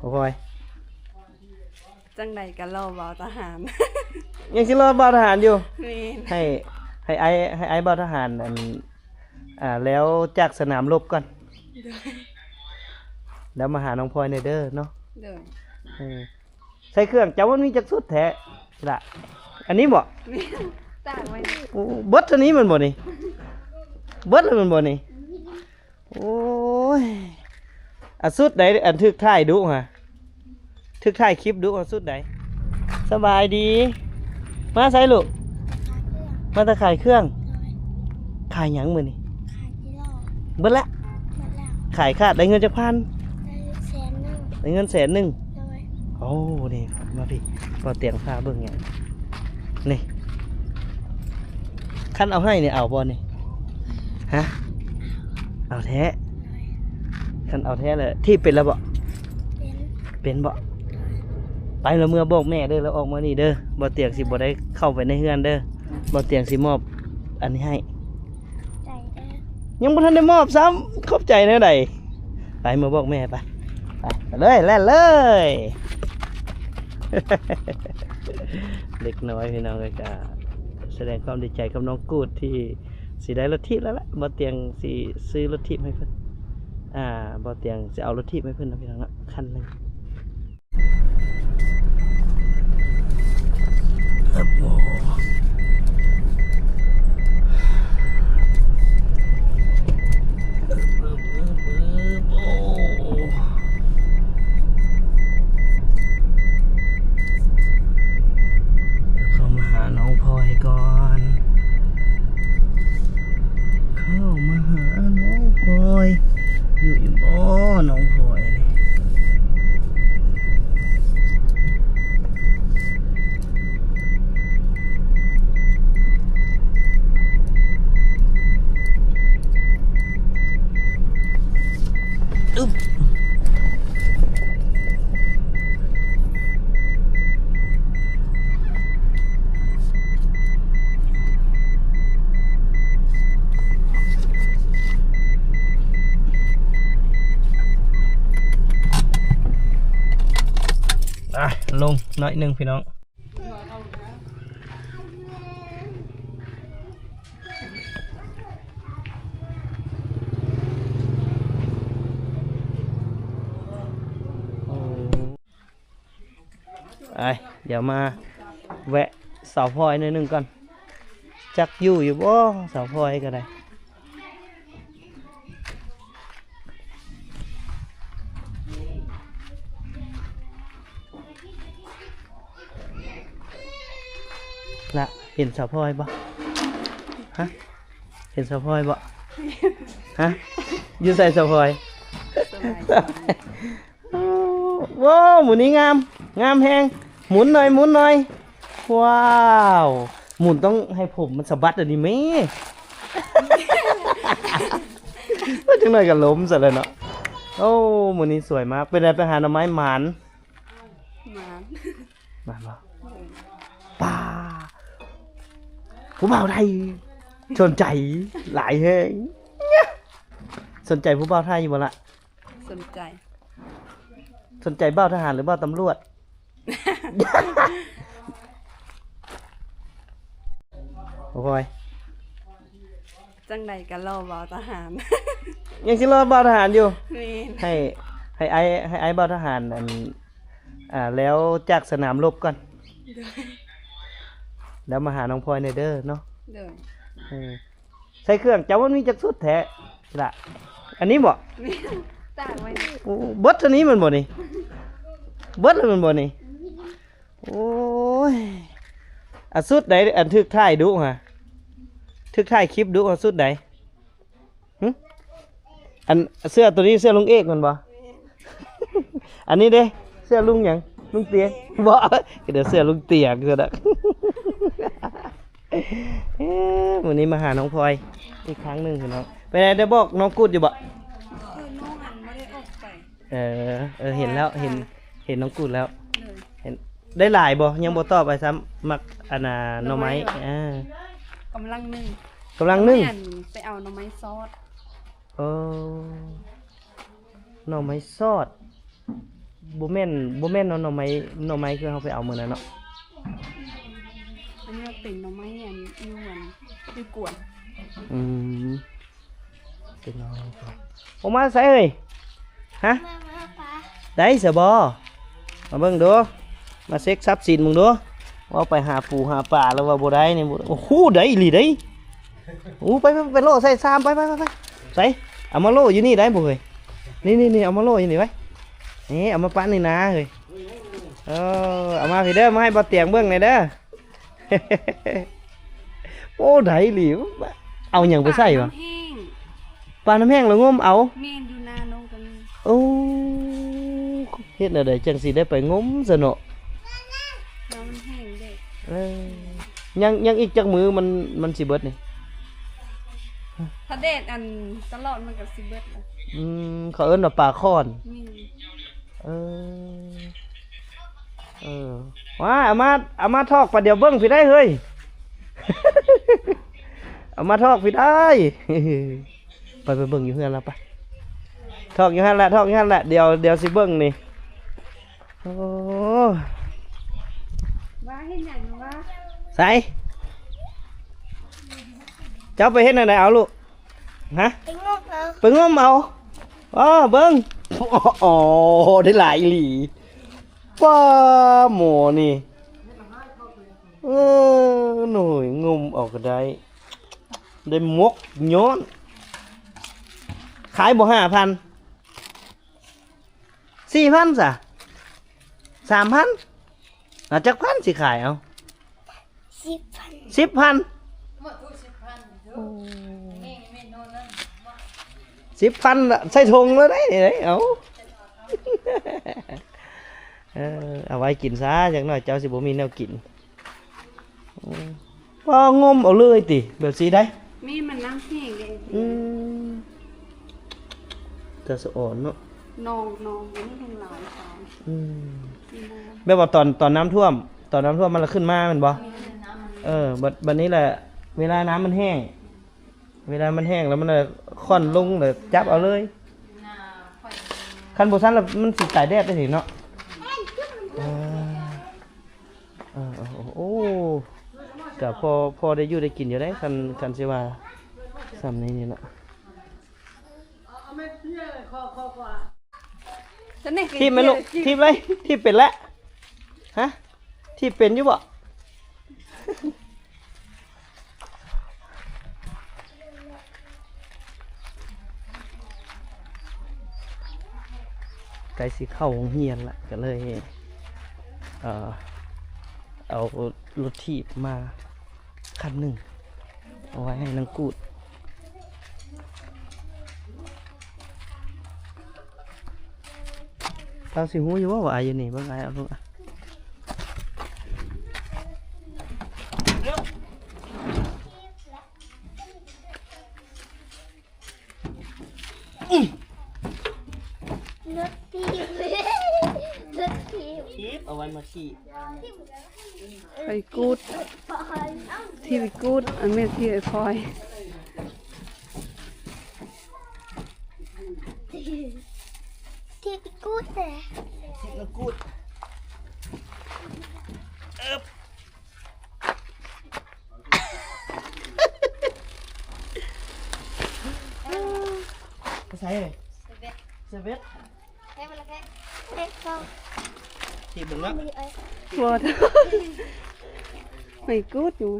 บ่พลอยจังใดกันรอเบาทหาร ยังสิรอบ่าวทหารอยู่นี่ให้ให้ไอ้ให้ไอ้บ่าวทหารอันอ่าแล้วจากสนามรบก่อน แล้วมาหาน้องพลอยในอยเด้อเนาะเด้อเออใส่เครื่องจ้ามันมีจักสุดแท้ละอันนี้บ่นี่ต่างไว้นี่โอ้เบิดเท่านี้มันบ่นี่เบิดแล้วมันบ่นี่โอ้ย อะสุดใดอันทึกถ่ายดุฮะทึกถ่ายคลิปดุอะสุดใดสบายดี มาใส่ลูกมาตะขายเครื่อง ขายหยังมื้อนี่ขายกิโลเบิดละหมดแล้วขายขาดได้เงินจักพันได้แสนหนึ่งได้เงินแสนหนึงโดยโอ้นี่มาพี่พอเตียงผ้าเบิ่งอย่างนี่คันเอาให้เนี่ยเอาบอนี่ฮะเอาแท้ คันเอาแท้เลยที่เป็นแล้วบ่เป็นเป็นบ่ไปแล้วเมื่อบอกแม่เด้อแล้วออกมานี่เด้อบ่เตียงสิบ่ได้เข้าไปในเฮือนเด้อบ่เตียงสิมอบ อันนี้ให้ใจได้ยังบ่ทันได้มอบซ้ำขอบใจแน่ใดไปมาบอกแม่ไปไปไปเลยแล่นเลยเล็กน้อยพี่น้องเลยก็แสดงความดีใจกับน้องกูดที่สิได้รถทิพย์แล้วล่ะบ่เตียงสิซื้อรถทิพย์ให้เพิ่น อ่าบอเตียงจะเอารถทิพย์ให้เพิ่นนะพี่น้องนะคันหนึ่งครับโอ้โอ้เดี๋ยวเข้ามาหาน้องพลอยก่อน เข้ามาหาน้องพลอย อยู่อยู่บ่น้องพลอยนี่อึ๊บอะลงห น่อยหนึ่งพี่น้องไอเดี๋ยวมาแวะเสาพลอยหนิดนึงก่อน จักอยู่อยู่บ่เสาพลอยก็ได้ ละเห็นเสาพลอยบ่ฮะเห็นเสาพลอยบ่ฮะอยู่ใส่เสาพลอยสบายว้าวหมุนนี้งาม งามแฮงหมุนหน่อยหมุนหน่อยว้าวหมุนต้องให้ผมมันสะบัดอันนี้ไหมว่าจังหน่อยก็ล้มซะแล้วเนาะโอ้หมุนนี้สวยมากเป็นอะไรไปหาหน่อไม้หมานหมาหมานบ่ ผู้บ่าวไทยสนใจหลายแฮงสนใจผู้บ่าวไทยอยู่บ่ละสนใจ สนใจเบ้าทหารหรือเบ้าตำรวจ โอ้ยจังใดกันรอเบาทหาร ยังสิรอเบ้าทหารอยู่นี่ให้ให้ไอ้ให้ไอ้เบ้าทหารอันอ่าแล้วจากสนามรบก่อน แล้วมาหาน้องพลอยในอยเด้อเนาะเด้อเออใส่เครื่องจ้ามันมีจักสุดแท้ละอันนี้บ่นี่ต่างไว้นี่โอ้เบิดเท่านี้มันบ่นี่เบิดแล้วมันบ่นี่โอ้ยอะสุดใดอันทึกถ่ายดุฮะทึกถ่ายคลิปดุอะสุดใดหึอันเสื้อตัวนี้เสื้อลุงเอกมันบ่ อันนี้เด้เสื้อลุงหยังลุงเตียงบ่เดี๋ยวเสื้อลุงเตียงซะดัก เอ๊ะวันนี้มาหาน้องพลอยอีกครั้งหนึ่งพี่น้องไปไหนได้บอกน้องกูดอยู่บ่คือน้องอันไม่ได้ออกไปเออเออเห็นแล้วเห็นเห็นน้องกูดแล้ว เลยเห็นได้หลายบ่ยังบ่ตอบไปซ้ำมักอันน่ะหน่อไม้อ่ากำลังนึ่งกำลังนึ่งแม่ไปเอาหน่อไม้ซอสโอ้หน่อไม้ซอดบ่แม่นบ่แม่นเนาะหน่อไม้หน่อไม้คือเฮาไปเอามื้อนั้นเนาะอันนี้มัน เป็นหน่อไม้อันอีหวนคือกวนอืมเป็นเอาออกมาใส่เอ้ยฮะมามาป้าได้สบอมาเบิ่งดูมาเซ็กทรัพย์สินมึงดูว่าไปหาปูหาป่าแล้วว่าบ่ได้นี่บ่โอ้โหได้อีหลีได้โอ้ไปไปไปโลใส่ซามไปไปไปไปใส่เอามาโลอยู่นี่ได้บ่เฮ้ยนี่นี่นี่เอามาโลอยู่นี่ไว้นี่เอามาปั้นนี่นะเฮ้ยเออเอามาพี่เด้อมาให้บ่เตียงเบิ่งหน่อยเด้อ โอ้ได้อีหลีเอาหยังไปใส่วะน้ำแห้งปลาน้ำแห้งแล้วงมเอาเมนอยู่นาน้องกันนี่โอ้เฮ็ดแนวใดจังสิได้ไปงมซะเนาะน้ำมันแห้งเด็กเอ้ยยังยังอีกจักมือมันมันสิเบิดนี่ถ้าแดดอันตลอดมันกับซิเบิร์ตเลยอืมเขาเอิ้นว่าปลาค้อนมีเออเออ ว่าเอามาเอามาทอกปลาเดี๋ยวเบิ่งพี่ได้เฮ้ยเอามาทอกพี่ได้ไปไปเบิ่งอยู่เฮือนแล้วไปทอกอยู่หั่นแหละทอกอยู่หั่นแหละเดี๋ยวเดี๋ยวสิเบิ่งนี่โอ้ว่าเห็นอย่างว่าใส่เจ้าไปเฮ็ดอันไหนเอาลูกฮะไปงบเอาไปงมเอาอ๋อเบิ้งอ๋อได้หลายอีหลี ป้าหมอนี่เออหน่อยงมเออกก็ได้ได้มกย้อนขายบ่ห้าพัน เอาสิบพันสิบพันสิบพันละใส่ถุงแล้วได้นี่ได้เอาเออเอาไว้กินซะจังหน่อยเจ้าสิบ่มีแนวกินอืมพองมเอาเลยติแบบสีได้มีมันน้ำแห้งเด็กอืมแต่สะอ่อนเนาะนองนองมันไม่เป็นหลายสายอืมมีน้แบบว่าตอนตอนน้ำท่วม ตอนน้ำท่วมมันละขึ้นมาแมันบ่เออบัดบัดนี้แหละ เวลาน้ำมันแห้ง เวลามันแห้งแล้วมันเลยค่อนลงเลยจับเอาเลยคันโบซันแล้วมันสิตายแดดได้สิเนาะเออเออเออโอ้ ก็พอพอได้อยู่ได้กินอยู่ได้คันคันสิว่าซ้ำนี้นี่เนาะำจะเนี่ยทีบไหมลูกทีบเลยทีบเป็นแล้วฮะทีบเป็นอยู่บ่ไกลสิเข้าโรงเรียนละก็เลย เอ่อเอารถถีบมา คันหนึ่งเอาไว้ให้นางกูดเราสิหูอยู่ว่าว่าอา เอาไว้มาขี่ไปกูดพอยที่ไปกูดอันเนี้ที่ไอ้พลอยทีบกูดแต่คีบนางกูดเอิบไปใส่เลยเซเว่น ให้มันละแค่เล็กก็ ขี่เบิ่งแล้วมีเอ้ยบอดไปกูดอยู่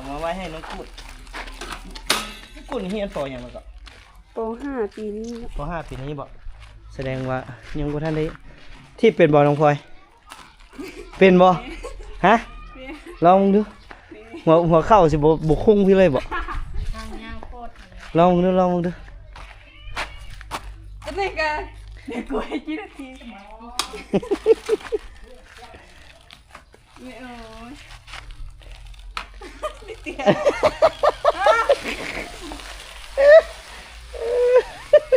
เป็นอยังบ่ไปป้าเล็กก็เชื่อเสียงยกล้ออืมเพิ่มน้ำหนักตัวเองหลายเกินเอามาไว้ให้น้องกุดกุดเฮียนปออย่างมาก่อนปห้าปีนี้ปห้าปีนี้บอกแสดงว่ายังบ่ท่านได้ที่เป็นบ่อน้องพลอย เป็นบ่ฮะลองดูหัวหัวเข้าสิบ่บ่คุ้งพี่เลยบ่ลองดูลองดูก็เนี่ยกันเนี่ยกูให้กี่นาทีไม่เอ้ เตี้ย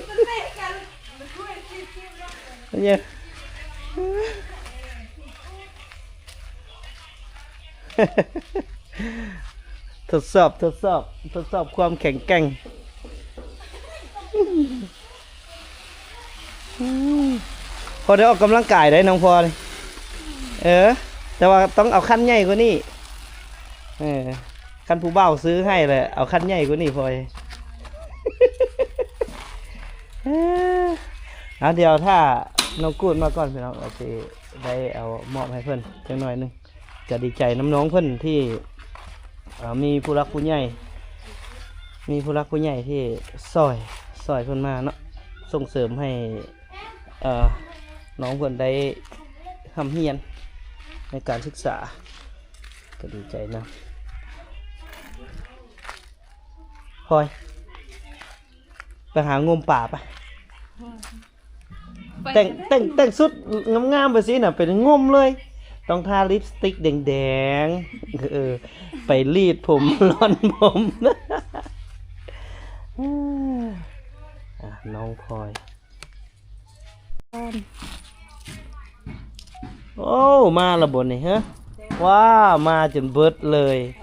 มันเตะกันมันช่วยคิดคิดแล้วเนี่ยทดสอบทดสอบทดสอบความแข็งแกร่งพอได้ออกกำลังกายได้น้องพอเลยเออ แต่ว่าต้องเอาขั้นใหญ่กว่านี้เออ ขั้นผู้เบ้าซื้อให้เลย เอาขันใหญ่กว่านี้พอยเอ้อเอาเดี๋ยวถ้าน้องกูดมาก่อนพี่น้องอาจจะได้เอามอบให้เพื่อนจังหน่อยหนึงจะดีใจน้ำน้องเพื่อนที่มีผู้รักผู้ใหญ่ มีผู้รักผู้ใหญ่ที่ซอยซอยเพื่อนมาเนาะส่งเสริมให้น้องเพื่อนได้ทำเฮียนในการศึกษาก็ดีใจนะ พลอย ไปหางมป่าไปแต่งแต่งแต่งสุดงามๆไปสิน่ะ เป็นงมเลย ต้องทาลิปสติกแดงๆเออไปรีดผมร่อนผมอะน้องพลอยโอ้ มาและบนนี่ฮะว้ามาจนเบิดเลยปาให้พ่อ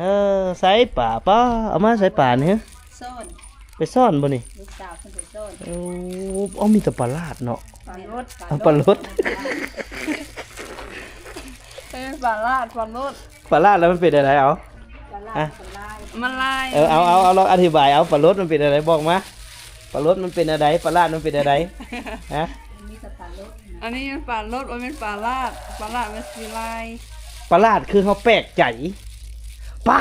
เออใส่ป่าป้าเอามาใส่ป่านี่ฮะซ่อนไปซ่อนบ่นี่ลูกสาวคนไปซ่อนโอ้เอามีแต่ปลาลาดเนาะปลารถเอาปลารดเป็นปลาลาดปลารถปลาลาดแล้วมันเป็นอะไรเอาปลาลาอะดมันลายเออเอาเอาเอาลองอธิบายเอาปลารสมันเป็นอะไรบอกมาปลารสมันเป็นอะไรปลาลาดมันเป็นอะไรฮะอันนี้มันปลารถมันเป็นปลาลาดปลาลาดมันสีลายปลาลาดคือเขาแปลกใจ ปลา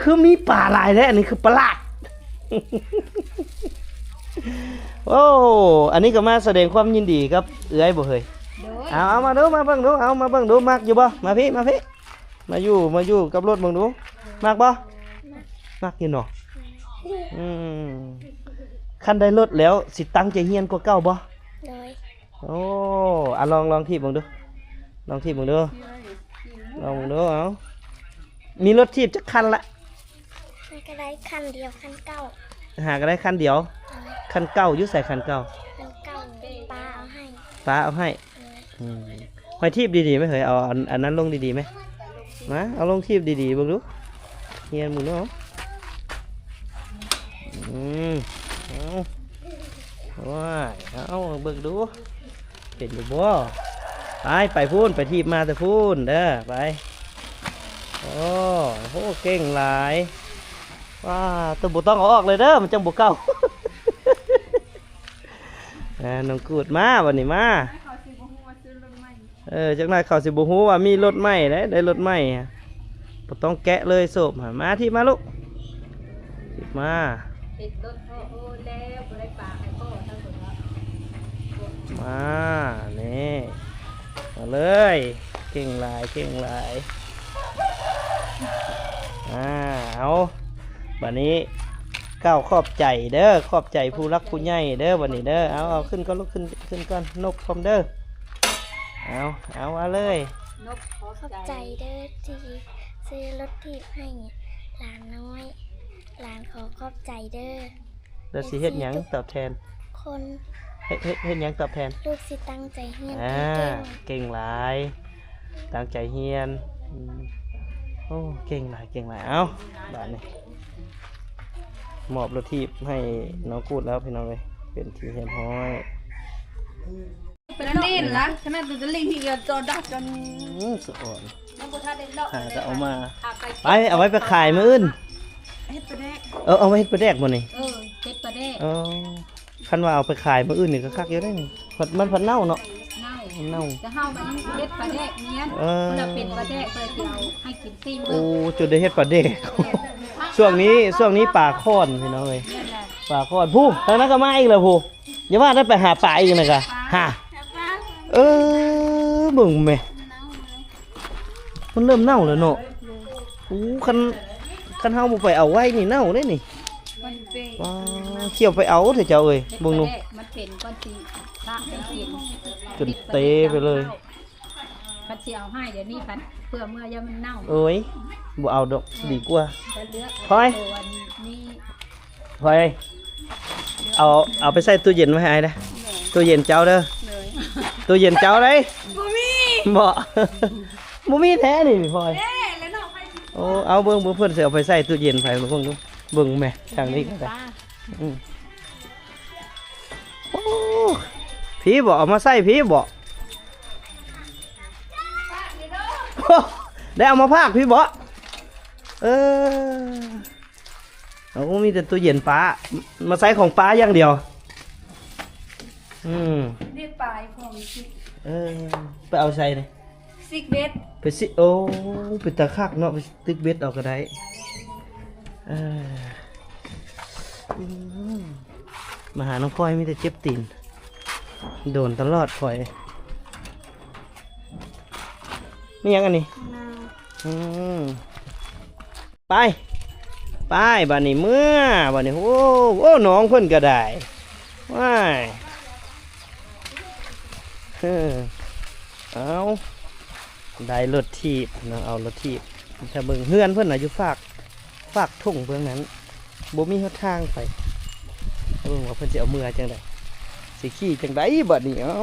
คือมีปลาหลายแล้วอันนี้คือปลาลาดโอ้อันนี้ก็มาแสดงความยินดีครับเอื้อยบ่เฮยโดยเอาเอามาดูมาเบิ่งดูเอามาเบิ่งดูมักอยู่บ่มาพี่มาพี่มาอยู่มาอยู่กับรถเบิ่งดูมักบ่มักอยู่เนาะอืมคันได้รถแล้วสิตั้งใจเฮียนกว่าเก่าบ่โดยโอ้อะลองลองทีบมึงดูลองทีบมึงดูลองมึงดูเอา มีรถทีบจักคันละมันก็ได้คันเดียวคันเก้าหาก็ได้คันเดียวโดยคันเก่าอยุ่ใส่คันเก่าคันเก้าป้าเอาให้ป้าเอาให้โดยอืมหอยทีบดีๆไหมเหยเอาอันอันนั้นลงดีๆไหมมาเอาลงทีบดีๆมึงดูเฮียนมึงดูเอาอืมเอาว้ายเอาเบิ่งดู เป็นอยู่บ่ไปไปพูนไปทีบมาแต่พูนเด้อไป โอ้โหเก่งหลายว้าตัวบุต้องเอาออกเลยเด้อมันจังบุเก้าอ่าน้องกูดมาวันนี้มาเออจักหน่อยเขาสิบุฮูว่ามีรถใหม่ได้ได้รถใหม่บ่ต้องแกะเลยโศบหามาที่มาลูกมาติดรถพ่อโอ้แล้วบ่ได้ปลาให้พ่อทั้งหมดแล้วมาเนี่มาเลย เก่งหลายเก่งหลาย อ่าเอาบัดนี้ก้าวขอบใจเด้อขอบใจผู้รักผู้ใหญ่เด้อวันนี้เด้อเอาเอาขึ้นก็ลุกขึ้นขึ้นก่อนนกพร้อมเด้อเอาเอาเอาเลยนกขอขอบใจเด้อที่ซื้อรถทีบให้หลานน้อยหลานขอขอบใจเด้อเดี๋ยวสิเฮ็ดหยังตอบแทนคนเฮ็ดเฮ็ดเฮ็ดหยังตอบแทน ลูกสิตั้งใจเฮียนอ่าเก่งเก่งหลาย ตั้งใจเฮียนอืม โอ้เก่งหลายเก่งหลายเอ้าบาทนี่มอบรถทีบให้น้องกูดแล้วพี่น้องเลยเป็นทีเฮียนห้อยเป็นลินละใช่ไหมตัวจะลิงที่จะจอดักจนอือสะอ่อนน้องบุท่าได้เลาะหาจะเอามาอาไปไปเอาไว้ไปขายมื้ออื่นเฮ็ดไปแรกเออเอาไว้เฮ็ดปลาแดกบ่นี่เออเฮ็ดไปแรกเออคันว่าเอาไปขายมื้ออื่นนี่ก็คักอยู่ได้นี่ผัดมันผัดเน่าเนาะ เน่าเน่าจะเฮามันเฮ็ดไปแรกเนี้ยเออมันเป็นไปแรกเพื่อที่เอาให้กินซีมืโอ้อจุดได้เฮ็ดปลาแดกช่วงนี้ช่วงนี้ปลาค้อนพี่น้องเอ้ยนี่แหละปลาคอดผู้ทางนั้นก็มาอีกแล้วผู้อย่าว่าได้ไปหาปลาอีกนะกะฮะเออเบิ่งแม่มันเริ่มเน่าแล้วเนาะอู้คันคันเฮาบ่ไปเอาไว้นี่เน่าได้นี่มันเป็นว้าเขี่ยวไปเอาเถอะเจ้าเอ้ยเฮ็ดเบิ่งไปดูแรกมันเป็นก้อนสีตาเป็นกิน จนเตไปเลยพัดสิเอาให้เดี๋ยวนี้พัดเพื่อเมื่อยามมันเน่าเอ้ยบ่เอาดอกดีกว่า จะเลือกพลอย ตัวนี้พลอยเอาเอาไปใส่ตู้เย็นไว้ให้ได้ตู้เย็นเจ้าเด้อเลยตู้เย็นเจ้าได้บ่มีบ่บ่มีแท้นี่พลอยเอ๊ะแล้วน้องไปสิโอ้เอาเบิ่งเบิ่งเพิ่นสิเอาไปใส่ตู้เย็นไปเบิ่งดูเบิ่งแม่ทางนี้ก็ได้ป้าอืม ผีบ่เอามาใส่ผีบ่ป้าเดี๋ยวเด้อโอ้ได้เอามาพากพี่บ่เออเอามีแต่ตู้เย็นป้า มาใส่ของป้าอย่างเดียว อืมนี่ปลายของซิกเออไปเอาใส่เลยซิกเบ็ดไปสิโอ้ไปตะคักเนาะไปตึกเบ็ดเอาก็ได้เอออืมมาหาน้องพลอยมีแต่เจ็บตีน โดนตลอดพลอยนี่ยังอันนี้อืมไป ไปบ้านนี้เมื่อบ้านนี้โอ้โอ้น้องเพิ่นก็ได้ว้ายเออเอาได้รถทีบเนะเอารถทีบถ้าเบิ่งเฮือนเพิ่นน่ะอยู่ฝากฝากทุ่งเบื้องนั้นบ่มีหนทางไปเบิ่งว่าเพิ่อนสิเอาเมื่อจังได สิขี่จังไดบัดนี้เอา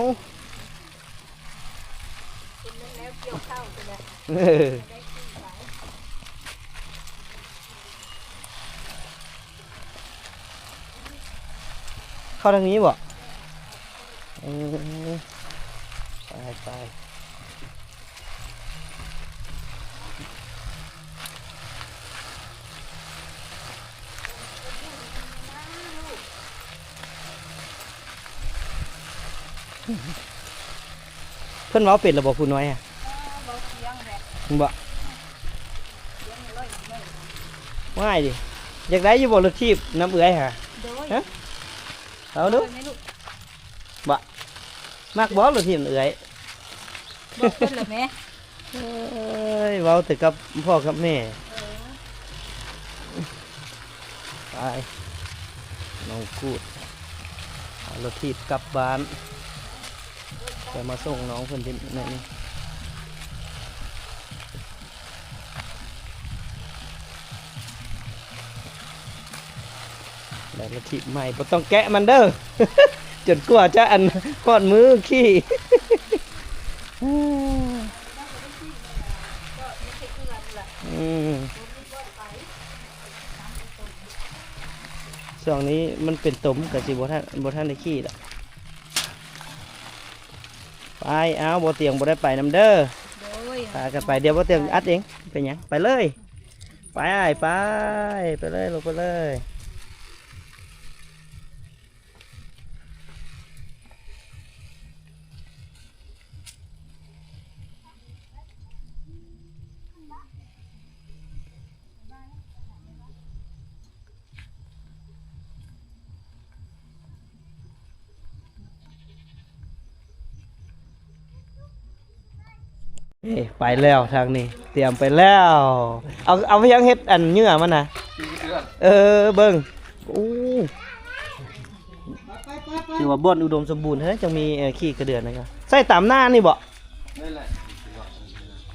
แล้วเกี่ยวข้าวไปเลยเอาเข้าทางนี้บ่ไปไป เพิ่นเว้าเป็ดระบบผู้น้อยอะเบาเสียงแหละบ่ง่ายดิอยากได้อยู่บ่รถทีบน้ำเอื้อยฮะโดยฮะเอาดูไม่ลูกมักบ่รถทีบน้ำเอื้อยบอกเพิ่นเหรอแม่เอ้ยเว้าแต่กับพ่อกับแม่ไปน้องกูดเอารถทีบกลับบ้าน จะมาส่งน้องเพิ่นที่ไหนนี่แล้วทีบใหม่บ่ต้องแกะมันเด้อจนกว่าจะอันพอดมือขี้อืมช่วงนี้มันเป็นตมกับสิบท่านบท่านได้ขี้ละ ไปเอาบ่เตียงบ่ได้ไปนำเด้อโดยพากันไปเดี๋ยวบ่เตียงอัดเองเป็นหยังไปเลย ไปไปไปเลยลงไปเลย ไปแล้วทางนี้ เตรียมไปแล้ว เอาเอาไปยังเฮ็ดอันเหงื่อมันนะเออเบิ่งอู้ถือว่าบ่อนอุดมสมบูรณ์เฮ้ยจังมีขี้กระเดือนนะครับใส่ตามหน้านี่บ่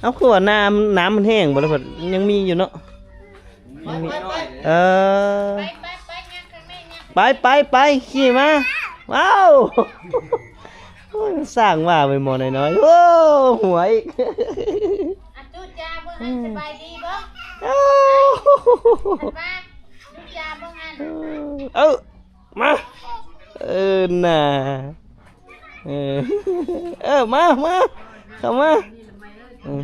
เอาคือว่าน้ำน้ำมันแห้งบ่แล้วเพิ่ยังมีอยู่เนาะเออไปไปไปขี่มาว้าว สร้างว่าไปหมดน้อยๆโอ้หัวอีกอันจุจ้าเบิ่งอันสบายดีบ่เอ้ามาจุจ้าเบิ่งอันเออมา เออน่ะเออเออมามาเข้ามาเออ